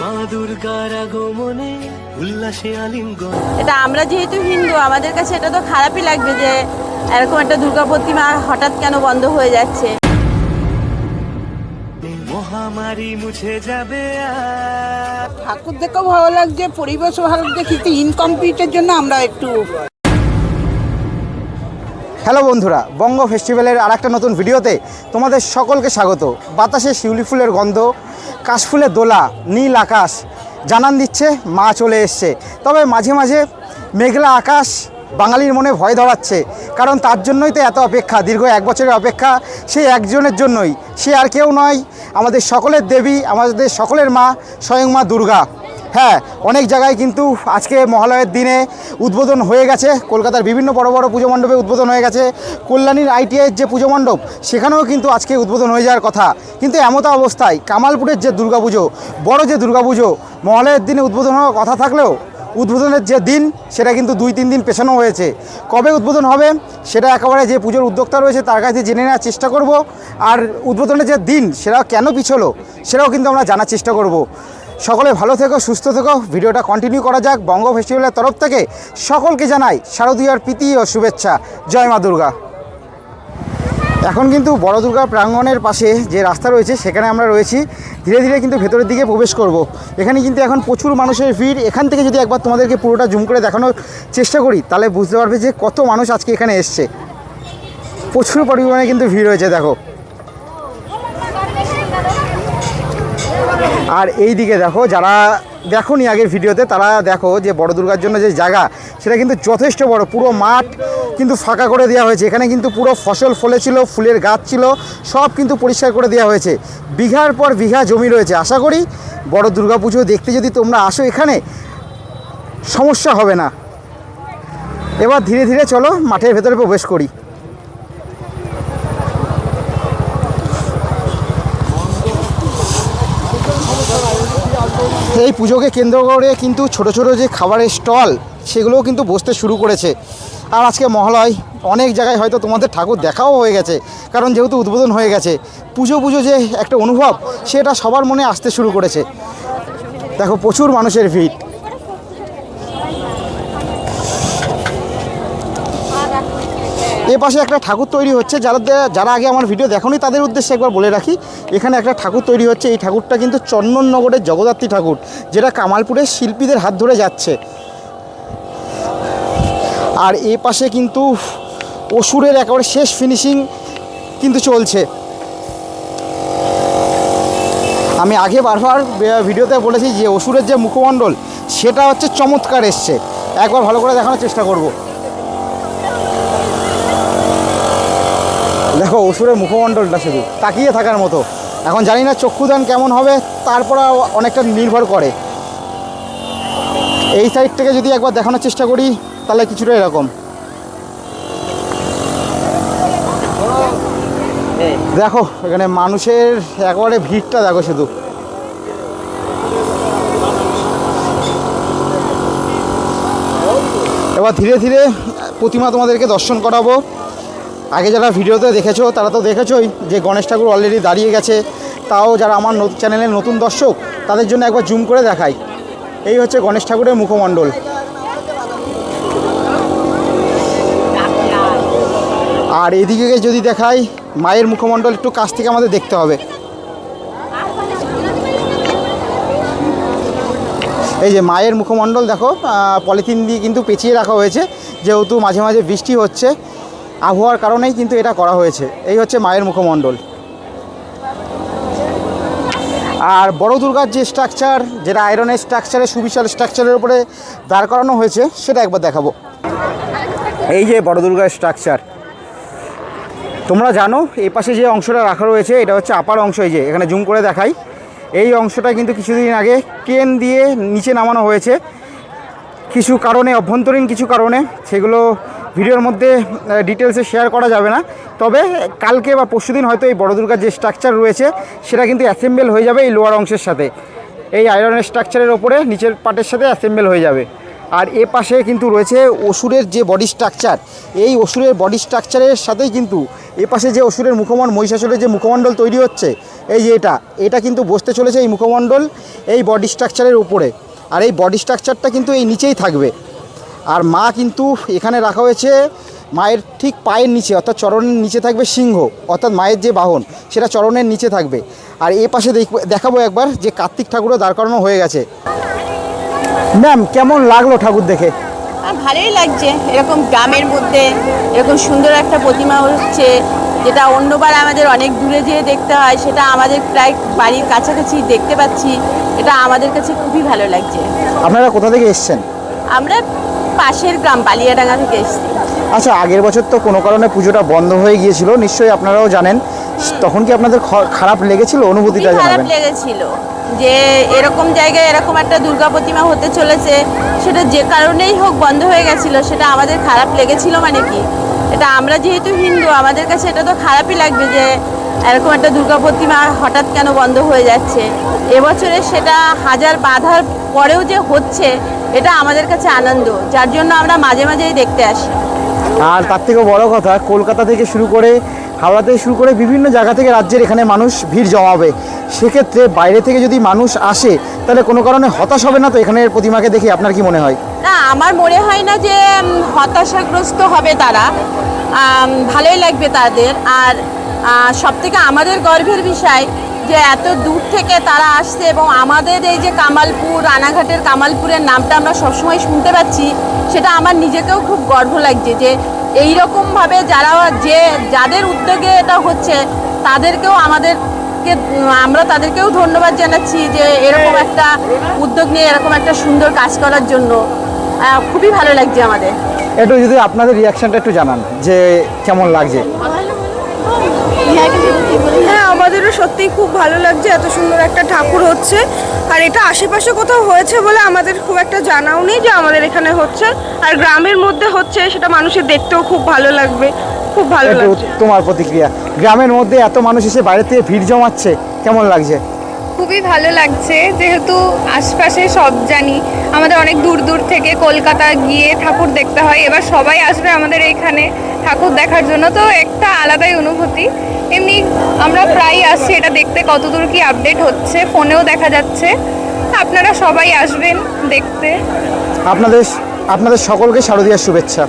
মা দুর্গার আগমনে উল্লাসে আলিঙ্গন। এটা আমরা যেহেতু হিন্দু আমাদের কাছে এটা তো খারাপই লাগবে যে এরকম একটা দুর্গা প্রতিমা হঠাৎ কেন বন্ধ হয়ে যাচ্ছে। মহামারী মুছে যাবে ঠাকুর দেখেও ভালো লাগছে পরিবেশও ভালো লাগছে কিন্তু ইনকমপ্লিটের জন্য আমরা একটু হ্যালো বন্ধুরা বঙ্গ ফেস্টিভ্যালের আর একটা নতুন ভিডিওতে তোমাদের সকলকে স্বাগত। বাতাসে শিউলি ফুলের গন্ধ কাশফুলের দোলা, নীল আকাশ, জানান দিচ্ছে, মা চলে এসছে। তবে মাঝে মাঝে মেঘলা আকাশ বাঙালির মনে ভয় ধরাচ্ছে, কারণ তার জন্যই তো এত অপেক্ষা, দীর্ঘ এক বছরের অপেক্ষা সেই একজনের জন্যই। সে আর কেউ নয়, আমাদের সকলের দেবী, আমাদের সকলের মা, স্বয়ং মা দুর্গা। হ্যাঁ অনেক জায়গায় কিন্তু আজকে মহালয়ের দিনে উদ্বোধন হয়ে গেছে। কলকাতার বিভিন্ন বড় বড় পুজো মণ্ডপে উদ্বোধন হয়ে গেছে। কল্যাণীর আইটিআইয়ের যে পুজো মণ্ডপ, সেখানেও কিন্তু আজকে উদ্বোধন হয়ে যাওয়ার কথা। কিন্তু এমতা অবস্থায় কামালপুরের যে দুর্গাপুজো, বড় যে দুর্গাপুজো, মহালয়ের দিনে উদ্বোধন হওয়ার কথা থাকলেও উদ্বোধনের যে দিন, সেটা কিন্তু দুই তিন দিন পেছানো হয়েছে। কবে উদ্বোধন হবে, সেটা একেবারে যে পুজোর উদ্যোক্তা রয়েছে, তার কাছে জেনে নেওয়ার চেষ্টা করব। আর উদ্বোধনের যে দিন সেটা কেন পিছলো, সেটাও কিন্তু আমরা জানার চেষ্টা করব। সকলে ভালো থেকো, সুস্থ থেকো। ভিডিওটা কন্টিনিউ করা যাক বঙ্গ ফেস্টিভ্যালের তরফ থেকে। সকলকে জানাই শারদীয়ার প্রীতি ও শুভেচ্ছা। জয় মা দুর্গা। এখন কিন্তু বড় দুর্গা প্রাঙ্গণের পাশে যে রাস্তা রয়েছে, সেখানে আমরা রয়েছি। ধীরে ধীরে কিন্তু ভেতরের দিকে প্রবেশ করব। এখানে কিন্তু এখন প্রচুর মানুষের ভিড়। এখান থেকে যদি একবার তোমাদেরকে পুরোটা জুম করে দেখানোর চেষ্টা করি, তাহলে বুঝতে পারবে যে কত মানুষ আজকে এখানে এসছে। প্রচুর পরিমাণে কিন্তু ভিড় হয়েছে, দেখো। আর এই দিকে দেখো, যারা দেখো নি আগের ভিডিওতে, তারা দেখো যে বড় দুর্গার জন্য যে জায়গা, সেটা কিন্তু যথেষ্ট বড়, পুরো মাঠ কিন্তু ফাঁকা করে দেওয়া হয়েছে। এখানে কিন্তু পুরো ফসল ফলেছিল, ফুলের গাছ ছিল, সব কিন্তু পরিষ্কার করে দেওয়া হয়েছে। বিঘার পর বিঘা জমি রয়েছে। আশা করি বড় দুর্গা পুজো দেখতে যদি তোমরা আসো এখানে, সমস্যা হবে না। এবার ধীরে ধীরে চলো, মাঠের ভেতরে প্রবেশ করি। এই পুজোকে কেন্দ্র করে কিন্তু ছোট ছোট যে খাবারের স্টল, সেগুলোও কিন্তু বসতে শুরু করেছে। আর আজকে মহালয়, অনেক জায়গায় হয়তো তোমাদের ঠাকুর দেখাও হয়ে গেছে, কারণ যেহেতু উদ্বোধন হয়ে গেছে। পুজো পুজো যে একটা অনুভব, সেটা সবার মনে আসতে শুরু করেছে। দেখো, প্রচুর মানুষের ভিড়। এ পাশে একটা ঠাকুর তৈরি হচ্ছে, যারা যারা আগে আমার ভিডিও দেখোনি তাদের উদ্দেশ্যে একবার বলে রাখি, এখানে একটা ঠাকুর তৈরি হচ্ছে, এই ঠাকুরটা কিন্তু চন্দননগরের জগদ্ধাত্রী ঠাকুর, যেটা কামালপুরের শিল্পীদের হাত ধরে যাচ্ছে। আর এ পাশে কিন্তু অসুরের একেবারে শেষ ফিনিশিং কিন্তু চলছে। আমি আগে বারবার ভিডিওতে বলেছি যে অসুরের যে মুখমণ্ডল, সেটা হচ্ছে চমৎকার এসছে। একবার ভালো করে দেখানোর চেষ্টা করব। দেখো, অসুরের মুখমণ্ডলটা শুধু। তাকিয়ে থাকার মতো। এখন জানি না চক্ষুদান কেমন হবে, তারপর অনেকটা নির্ভর করে। এই সাইড থেকে যদি একবার দেখানোর চেষ্টা করি, তাহলে কিছুটা এরকম। দেখো, এখানে মানুষের একেবারে ভিড়টা দেখো শুধু। এবার ধীরে ধীরে প্রতিমা তোমাদেরকে দর্শন করাবো। আগে যারা ভিডিওতে দেখেছ, তারা তো দেখেছোই যে গণেশ ঠাকুর অলরেডি দাঁড়িয়ে গেছে। তাও যারা আমার নত- চ্যানেলের নতুন দর্শক, তাদের জন্য একবার জুম করে দেখাই। এই হচ্ছে গণেশ ঠাকুরের মুখমণ্ডল। আর এদিকে যদি দেখাই, মায়ের মুখমণ্ডল একটু কাছ থেকে আমাদের দেখতে হবে। এই যে মায়ের মুখমণ্ডল দেখো পলিথিন দিয়ে কিন্তু পেঁচিয়ে রাখা হয়েছে। যেহেতু মাঝে মাঝে বৃষ্টি হচ্ছে আবহাওয়ার কারণেই কিন্তু এটা করা হয়েছে। এই হচ্ছে মায়ের মুখমণ্ডল। আর বড় দুর্গার যে স্ট্রাকচার যেটা আয়রনের স্ট্রাকচারে সুবিশাল স্ট্রাকচারের উপরে দাঁড় করানো হয়েছে, সেটা একবার দেখাবো। এই যে বড় দুর্গার স্ট্রাকচার তোমরা জানো, এই পাশে যে অংশটা রাখা রয়েছে, এটা হচ্ছে আপার অংশ, এই যে, এখানে জুম করে দেখাই। এই অংশটা কিন্তু কিছুদিন আগে ক্রেন দিয়ে নিচে নামানো হয়েছে। কিছু কারণে, অভ্যন্তরীণ কিছু কারণে, সেগুলো ভিডিওর মধ্যে ডিটেলসে শেয়ার করা যাবে না। তবে কালকে বা পরশুদিন হয়তো এই বড় দুর্গার যে স্ট্রাকচার রয়েছে, সেটা কিন্তু অ্যাসেম্বল হয়ে যাবে এই লোয়ার অংশের সাথে। এই আয়রনের স্ট্রাকচারের ওপরে, নিচের পার্টের সাথে অ্যাসেম্বল হয়ে যাবে। আর এ পাশে কিন্তু রয়েছে অসুরের যে বডি স্ট্রাকচার এই অসুরের বডি স্ট্রাকচারের সাথেই কিন্তু এ পাশে যে অসুরের মুখমণ্ডল মহিষাসুরের যে মুখমণ্ডল তৈরি হচ্ছে, এই যে এটা এটা কিন্তু বসতে চলেছে এই মুখমণ্ডল এই বডি স্ট্রাকচারের উপরে। আর এই বডি স্ট্রাকচারটা কিন্তু এই নিচেই থাকবে। আর মা কিন্তু এখানে রাখা হয়েছে মায়ের ঠিক পায়ের নিচে অর্থাৎ চরণের নিচে থাকবে সিংহ অর্থাৎ মায়ের যে বাহন সেটা চরণের নিচে থাকবে। আর এ পাশে দেখাবো একবার যে কার্তিক ঠাকুরও দাঁড় করানো হয়ে গেছে। ম্যাম কেমন লাগল ঠাকুর দেখে? ভালোই লাগছে। এরকম গ্রামের মধ্যে এরকম সুন্দর একটা প্রতিমা হচ্ছে যেটা অন্যবার আমাদের অনেক দূরে যেয়ে দেখতে হয় সেটা আমাদের প্রায় বাড়ির কাছাকাছি দেখতে পাচ্ছি। এটা আমাদের কাছে খুবই ভালো লাগছে। আপনারা কোথা থেকে এসছেন? আমরা পাশের গ্রাম বালিয়াডাঙ্গা থেকে এসেছি। আচ্ছা আগের বছর তো কোনো কারণে পুজোটা বন্ধ হয়ে গিয়েছিল নিশ্চয়ই আপনারাও জানেন। তখন কি আপনাদের খ- খারাপ লেগেছিল খুবই অনুভূতিটা খারাপ জানাবেন? লেগেছিল যে এরকম জায়গায় এরকম একটা দুর্গা প্রতিমা হতে চলেছে সেটা যে কারণেই হোক বন্ধ হয়ে গেছিল সেটা আমাদের খারাপ লেগেছিল মানে কি? এটা আমরা যেহেতু হিন্দু আমাদের কাছে এটা তো খারাপই লাগবে যে এরকম একটা দুর্গা প্রতিমা হঠাৎ কেন বন্ধ হয়ে যাচ্ছে? এবছরে সেটা হাজার বাধার পরেও যে হচ্ছে এটা আমাদের কাছে আনন্দ। যার জন্য আমরা মাঝে মাঝেই দেখতে আসি। আর তার থেকেও বড় কথা কলকাতা থেকে শুরু করে হাওড়া থেকে শুরু করে বিভিন্ন জায়গা থেকে রাজ্যের এখানে মানুষ ভিড় জমাবে। সেক্ষেত্রে বাইরে থেকে যদি মানুষ আসে তাহলে কোনো কারণে হতাশ হবে না তো এখানের প্রতিমাকে দেখে? আপনার কি মনে হয়? না আমার মনে হয় না যে হতাশাগ্রস্ত হবে তারা। ভালোই লাগবে তাদের। আর সব থেকে আমাদের গর্বের বিষয় যে এত দূর থেকে তারা আসছে এবং আমাদের এই যে কামালপুর, রানাঘাটের কামালপুরের নামটা আমরা সবসময় শুনতে পাচ্ছি, সেটা আমার নিজেকেও খুব গর্ব লাগছে যে এই রকমভাবে যারা যে, যাদের উদ্যোগে এটা হচ্ছে, তাদেরকেও আমাদেরকে, আমরা তাদেরকেও ধন্যবাদ জানাচ্ছি যে এরকম একটা উদ্যোগ নিয়ে, এরকম একটা সুন্দর কাজ করার জন্য। খুবই ভালো লাগছে আমাদের। একটু যদি আপনাদের রিয়াকশনটা একটু জানান যে কেমন লাগছে। হ্যাঁ আমাদেরও সত্যি খুব ভালো লাগছে এত সুন্দর একটা ঠাকুর হচ্ছে। আর এটা আশেপাশে কোথাও হয়েছে বলে আমাদের খুব একটা জানাও নেই যে আমাদের এখানে হচ্ছে। আর গ্রামের মধ্যে হচ্ছে সেটা মানুষের দেখতেও খুব ভালো লাগবে খুব ভালো লাগছে। তোমার প্রতিক্রিয়া। গ্রামের মধ্যে এত মানুষ এসে বাইরে থেকে ভিড় জমাচ্ছে কেমন লাগছে? খুবই ভালো লাগছে। যেহেতু আশপাশে সব জানি, আমাদের অনেক দূর দূর থেকে কলকাতা গিয়ে ঠাকুর দেখতে হয়। এবার সবাই আসবে আমাদের এইখানে ঠাকুর দেখার জন্য। তো একটা আলাদাই অনুভূতি। এমনি আমরা প্রায় আসছি, এটা দেখতে কতদূর কি আপডেট হচ্ছে, ফোনেও দেখা যাচ্ছে। আপনারা সবাই আসবেন দেখতে। আপনাদের আপনাদের সকলকে শারদীয়ার শুভেচ্ছা।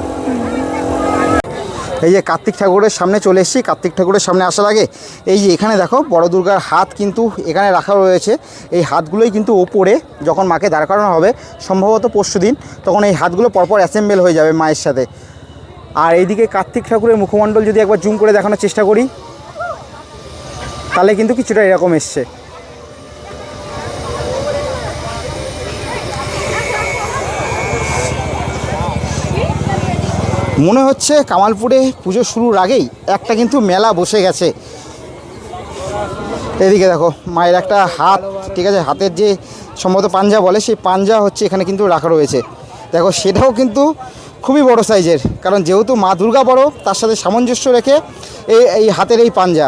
এই যে কার্তিক ঠাকুরের সামনে চলে এসেছি, কার্তিক ঠাকুরের সামনে আসার আগে এই যে এখানে দেখো বড় দুর্গার হাত কিন্তু এখানে রাখা রয়েছে। এই হাতগুলোই কিন্তু ওপরে যখন মাকে দাঁড় করানো হবে, সম্ভবত পরশু দিন, তখন এই হাতগুলো পরপর অ্যাসেম্বল হয়ে যাবে মায়ের সাথে। আর এইদিকে কার্তিক ঠাকুরের মুখমণ্ডল যদি একবার জুম করে দেখানোর চেষ্টা করি, তাহলে কিন্তু কিছুটা এরকম এসছে। মনে হচ্ছে কামালপুরে পুজো শুরুর আগেই একটা কিন্তু মেলা বসে গেছে। এদিকে দেখো, মায়ের একটা হাত, ঠিক আছে, হাতের যে সম্ভবত পাঞ্জা বলে, সেই পাঞ্জা হচ্ছে এখানে কিন্তু রাখা রয়েছে। দেখো, সেটাও কিন্তু খুবই বড় সাইজের, কারণ যেহেতু মা দুর্গা বড় তার সাথে সামঞ্জস্য রেখে এই এই হাতের এই পাঞ্জা।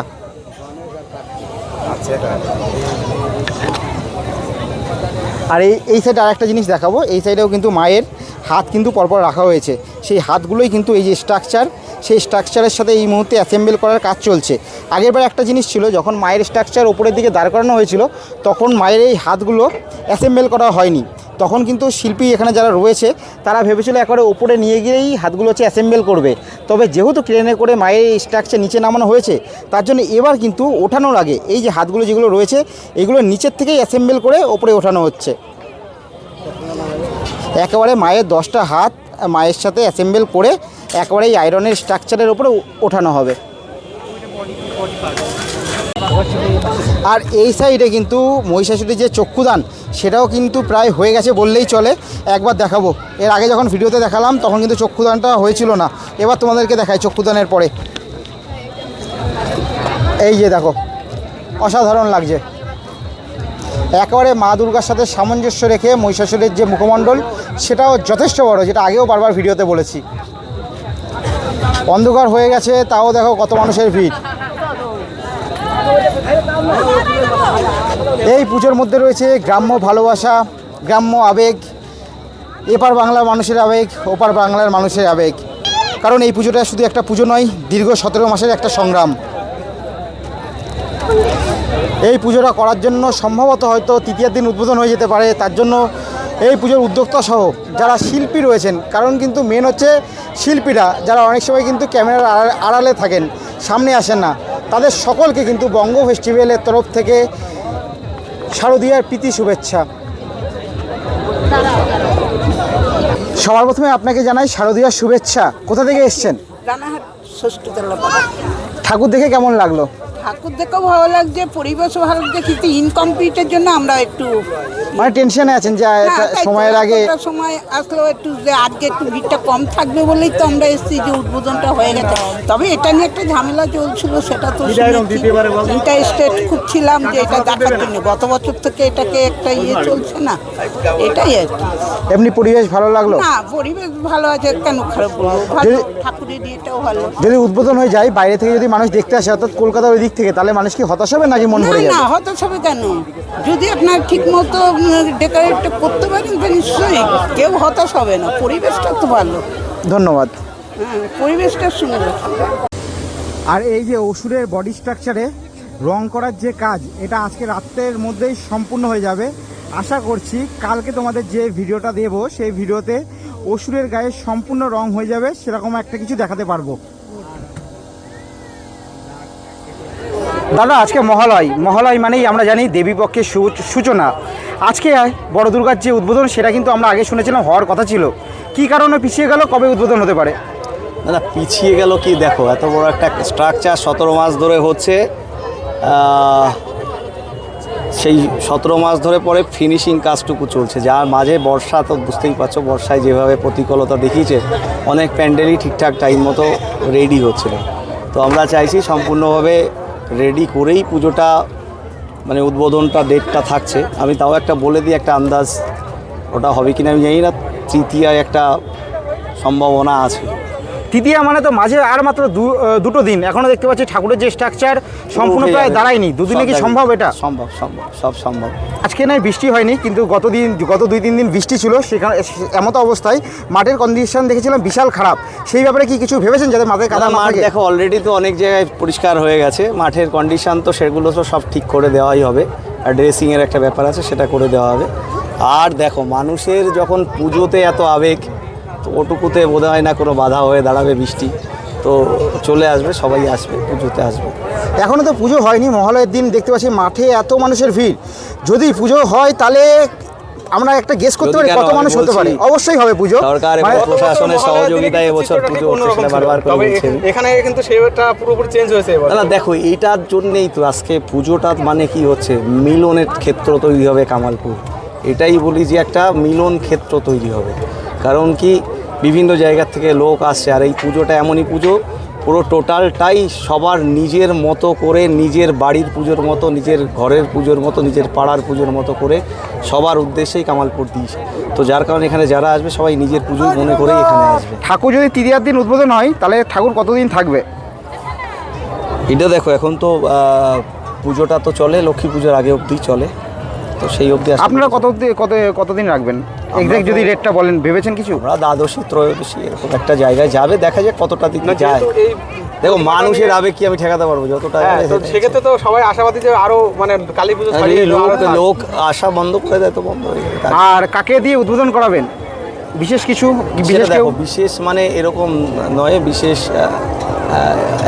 আর এই এই সাইডে আরেকটা জিনিস দেখাবো, এই সাইডেও কিন্তু মায়ের হাত কিন্তু পরপর রাখা হয়েছে। সেই হাতগুলোই কিন্তু এই যে স্ট্রাকচার সেই স্ট্রাকচারের সাথে এই মুহূর্তে অ্যাসেম্বল করার কাজ চলছে। আগেরবার একটা জিনিস ছিল, যখন মায়ের স্ট্রাকচার ওপরের দিকে দাঁড় করানো হয়েছিল, তখন মায়ের এই হাতগুলো অ্যাসেম্বল করা হয়নি। তখন কিন্তু শিল্পী এখানে যারা রয়েছে, তারা ভেবেছিল একবারে ওপরে নিয়ে গিয়েই হাতগুলো হচ্ছে অ্যাসেম্বল করবে। তবে যেহেতু ক্রেনে করে মায়ের এই স্ট্রাকচার নিচে নামানো হয়েছে, তার জন্য এবার কিন্তু ওঠানোর আগে এই যে হাতগুলো যেগুলো রয়েছে, এগুলো নিচের থেকেই অ্যাসেম্বল করে ওপরে ওঠানো হচ্ছে। একেবারে মায়ের দশটা হাত, মায়ের সাথে অ্যাসেম্বল করে একেবারে এই আয়রনের স্ট্রাকচারের উপরে ওঠানো হবে। আর এই সাইডে কিন্তু মহিষাসুরের যে চক্ষুদান, সেটাও কিন্তু প্রায় হয়ে গেছে বললেই চলে। একবার দেখাবো। এর আগে যখন ভিডিওতে দেখালাম, তখন কিন্তু চক্ষুদানটা হয়েছিল না। এবার তোমাদেরকে দেখাই চক্ষুদানের পরে। এই যে দেখো, অসাধারণ লাগছে। একেবারে মা দুর্গার সাথে সামঞ্জস্য রেখে মহিষাসুরের যে মুখমণ্ডল, সেটাও যথেষ্ট বড়, যেটা আগেও বারবার ভিডিওতে বলেছি। অন্ধকার হয়ে গেছে, তাও দেখো কত মানুষের ভিড়। এই পুজোর মধ্যে রয়েছে গ্রাম্য ভালোবাসা, গ্রাম্য আবেগ, এপার বাংলার মানুষের আবেগ, ওপার বাংলার মানুষের আবেগ। কারণ এই পুজোটা শুধু একটা পুজো নয়, দীর্ঘ সতেরো মাসের একটা সংগ্রাম। এই পুজোটা করার জন্য সম্ভবত হয়তো তৃতীয় দিন উদ্বোধন হয়ে যেতে পারে তার জন্য এই পুজোর উদ্যোক্তা সহ যারা শিল্পী রয়েছেন কারণ কিন্তু মেন হচ্ছে শিল্পীরা যারা অনেক সময় কিন্তু ক্যামেরার আড়া- আড়ালে থাকেন সামনে আসেন না। তাদের সকলকে কিন্তু বঙ্গ ফেস্টিভ্যালের তরফ থেকে শারদীয়ার প্রীতি শুভেচ্ছা। সবার প্রথমে আপনাকে জানাই শারদীয়ার শুভেচ্ছা। কোথা থেকে এসছেন? ঠাকুর দেখে কেমন লাগল? ঠাকুর দেখেও ভালো লাগছে পরিবেশও ভালো লাগছে কিন্তু ইনকমপ্লিটের জন্য আমরা একটু মানে টেনশনে আছেন যে সময়ের আগে সময় আসলেও একটু যে আজকে একটু ভিড়টা কম থাকবে বলেই তো আমরা এসেছি যে উদ্বোধনটা হয়ে গেছে। তবে এটা নিয়ে একটা ঝামেলা চলছিল সেটা তো ইন্টারেস্টেড খুব ছিলাম যে এটা দেখার জন্য। গত বছর থেকে এটাকে একটা ইয়ে চলছে না এটাই আর কি। এমনি পরিবেশ ভালো লাগল? না পরিবেশ ভালো আছে কেন খারাপ বলব? ভালো যদি- ঠাকুরের ইয়েটাও ভালো। যদি উদ্বোধন হয়ে যায় বাইরে থেকে যদি মানুষ দেখতে আসে অর্থাৎ কলকাতার ওই দিক থেকে তাহলে মানুষ কি হতাশ হবে নাকি মন না ভরে না যাবে? হতাশ হবে কেন? যদি আপনার ঠিক মতো ডেকোরেটটা করতে পারেন তো নিশ্চয়ই কেউ হতাশ হবে না পরিবেশটা তো ভালো। ধন্যবাদ। হ্যাঁ পরিবেশটা সুন্দর আর এই যে অসুরের বডি স্ট্রাকচারে রং করার যে কাজ এটা আজকে রাত্রের মধ্যেই সম্পূর্ণ হয়ে যাবে। আশা করছি কালকে তোমাদের যে ভিডিওটা দেব সেই ভিডিওতে অসুরের গায়ে সম্পূর্ণ রং হয়ে যাবে সেরকম একটা কিছু দেখাতে পারব। দাদা, আজকে মহালয়। মহালয় মানেই আমরা জানি দেবী পক্ষের সূচনা। আজকে বড় দুর্গার যে উদ্বোধন, সেটা কিন্তু আমরা আগে শুনেছিলাম, হওয়ার কথা ছিল। কি কারণে পিছিয়ে গেল, কবে উদ্বোধন হতে পারে? না পিছিয়ে গেল কি, দেখো, এত বড় একটা স্ট্রাকচার সতেরো মাস ধরে হচ্ছে সেই সতেরো মাস ধরে পরে ফিনিশিং কাজটুকু চলছে। যার মাঝে বর্ষা, তো বুঝতেই পারছ, বর্ষায় যেভাবে প্রতিকূলতা দেখিয়েছে, অনেক প্যান্ডেলই ঠিকঠাক টাইম মতো রেডি হচ্ছিল। তো আমরা চাইছি সম্পূর্ণভাবে রেডি করেই পুজোটা মানে উদ্বোধনটা ডেটটা থাকছে। আমি তাও একটা বলে দিই, একটা আন্দাজ, ওটা হবে কিনা আমি জানি না তৃতীয় একটা সম্ভাবনা আছে। তৃতীয়া মানে তো মাঝে আর মাত্র দু- দুটো দিন। এখনও দেখতে পাচ্ছি ঠাকুরের যে স্ট্রাকচার সম্পূর্ণ প্রায় দাঁড়ায়নি। দুদিনে কি সম্ভব এটা? সম্ভব সম্ভব সব সম্ভব। আজকে নয় বৃষ্টি হয়নি কিন্তু গত দিন গত দুই তিন দিন বৃষ্টি ছিল সেখানে এমতো অবস্থায় মাঠের কন্ডিশন দেখেছিলাম বিশাল খারাপ। সেই ব্যাপারে কি কিছু ভেবেছেন যাতে মাথায় কাদা মাঠ দেখো অলরেডি তো অনেক জায়গায় পরিষ্কার হয়ে গেছে। মাঠের কন্ডিশন তো সেগুলো তো সব ঠিক করে দেওয়াই হবে। আর ড্রেসিংয়ের একটা ব্যাপার আছে সেটা করে দেওয়া হবে। আর দেখো মানুষের যখন পুজোতে এত আবেগ ওটুকুতে বোধ হয় না কোনো বাধা হয়ে দাঁড়াবে বৃষ্টি। তো চলে আসবে সবাই আসবে পুজোতে আসবে। এখনও তো পুজো হয়নি মহালয়ের দিন দেখতে পাচ্ছি মাঠে এত মানুষের ভিড়। যদি পুজো হয় তাহলে আমরা একটা গেস করতে পারি কত মানুষ হতে পারে। অবশ্যই হবে পুজো। সরকার এবং মানে- প্রশাসনের সহযোগিতায় এবছর পুজো বারবার করে বলছেন এখানে কিন্তু সেটা পুরোপুরি চেঞ্জ হয়েছে এবার। না না দেখো এইটার জন্যেই তো আজকে পুজোটা মানে কি হচ্ছে? মিলনের ক্ষেত্র তৈরি হবে কামালপুর। এটাই বলি যে একটা মিলন ক্ষেত্র তৈরি হবে। কারণ কি বিভিন্ন জায়গার থেকে লোক আসছে আর এই পুজোটা এমনই পুজো পুরো টোটালটাই সবার নিজের মতো করে নিজের বাড়ির পুজোর মতো নিজের ঘরের পুজোর মতো নিজের পাড়ার পুজোর মতো করে সবার উদ্দেশ্যেই কামালপুর দিয়েছে। তো যার কারণে এখানে যারা আসবে সবাই নিজের পুজো মনে করেই এখানে আসবে। ঠাকুর যদি তৃতীয়ার দিন উদ্বোধন হয় তাহলে ঠাকুর কতদিন থাকবে? এটা দেখো এখন তো পুজোটা তো চলে লক্ষ্মী পুজোর আগে অবধি চলে। তো সেই অবধি আপনারা কত অবধি- কত কতদিন রাখবেন? এক্সাক্ট যদি রেটটা বলেন ভেবেছেন কিছু? আমরা দ্বাদশী ত্রয়োদশী এরকম একটা জায়গায় যাবে দেখা যাক কতটা দিকে যায়। দেখো মানুষের আবেগ কি আমি ঠেকাতে পারব? যতটা হ্যাঁ তো সেটাই। সেক্ষেত্রে তো সবাই আশাবাদী যে আরও মানে কালী পুজো লোক আসা বন্ধ করে দেয় তো বন্ধ হয়ে যাবে। আর কাকে দিয়ে উদ্বোধন করাবেন? বিশেষ কিছু? বিশেষ দেখো বিশেষ মানে এরকম নয় বিশেষ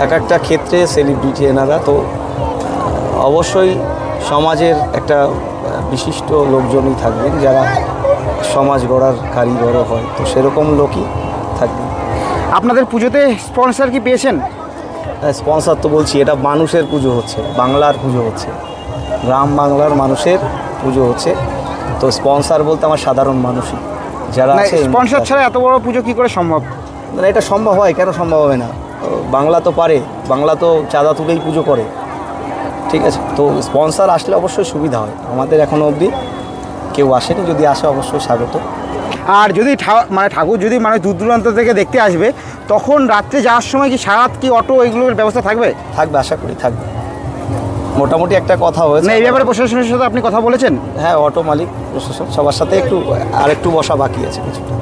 এক একটা ক্ষেত্রে সেলিব্রিটি এনারা তো অবশ্যই সমাজের একটা বিশিষ্ট লোকজনই থাকবেন যারা সমাজ গড়ার কারিগরও হয় তো সেরকম লোকই থাকবে। আপনাদের পুজোতে স্পন্সর কি পেয়েছেন? স্পন্সর তো বলছি এটা মানুষের পুজো হচ্ছে বাংলার পুজো হচ্ছে। গ্রাম বাংলার মানুষের পুজো হচ্ছে তো স্পন্সর বলতে আমার সাধারণ মানুষই যারা আছে স্পন্সর ছাড়া এত বড় পুজো কি করে সম্ভব? মানে এটা সম্ভব হয় কেন সম্ভব হবে না? বাংলা তো পারে বাংলা তো চাঁদা তুলেই পুজো করে ঠিক আছে? তো স্পন্সর আসলে অবশ্যই সুবিধা হয় আমাদের এখনও অবধি কেউ আসেনি যদি আসে অবশ্যই স্বাগত। আর যদি মানে ঠাকুর যদি মানে দূর দূরান্ত থেকে দেখতে আসবে তখন রাত্রে যাওয়ার সময় কি সারাত কি অটো এগুলোর ব্যবস্থা থাকবে? থাকবে আশা করি থাকবে। মোটামুটি একটা কথা হয়েছে। না এই ব্যাপারে প্রশাসনের সাথে আপনি কথা বলেছেন? হ্যাঁ অটো মালিক প্রশাসন সবার সাথে একটু আর একটু বসা বাকি আছে কিছুটা।